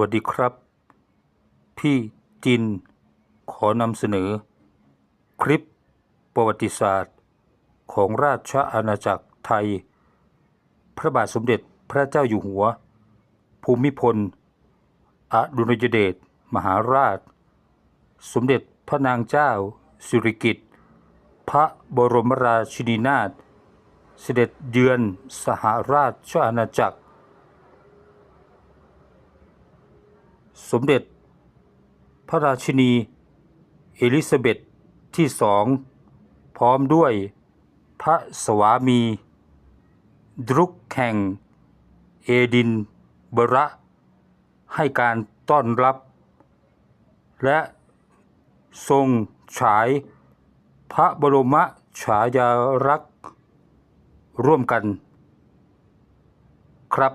วัสดีครับ พี่จิน ขอนำเสนอ คลิปประวัติศาสตร์ ของราชอาณาจักรไทย พระบาทสมเด็จพระเจ้าอยู่หัว ภูมิพล อดุลยเดชมหาราช สมเด็จพระนางเจ้า สิริกิติ์พระบรมราชินีนาถเสด็จเยือนสหราชอาณาจักร สมเด็จ พระราชินี เอลิซาเบธที่สอง พร้อมด้วยพระสวามี ดรุกแข่ง เอดินเบระ ให้การต้อนรับ และทรงฉายพระบรมฉายาลักษณ์ร่วมกัน ครับ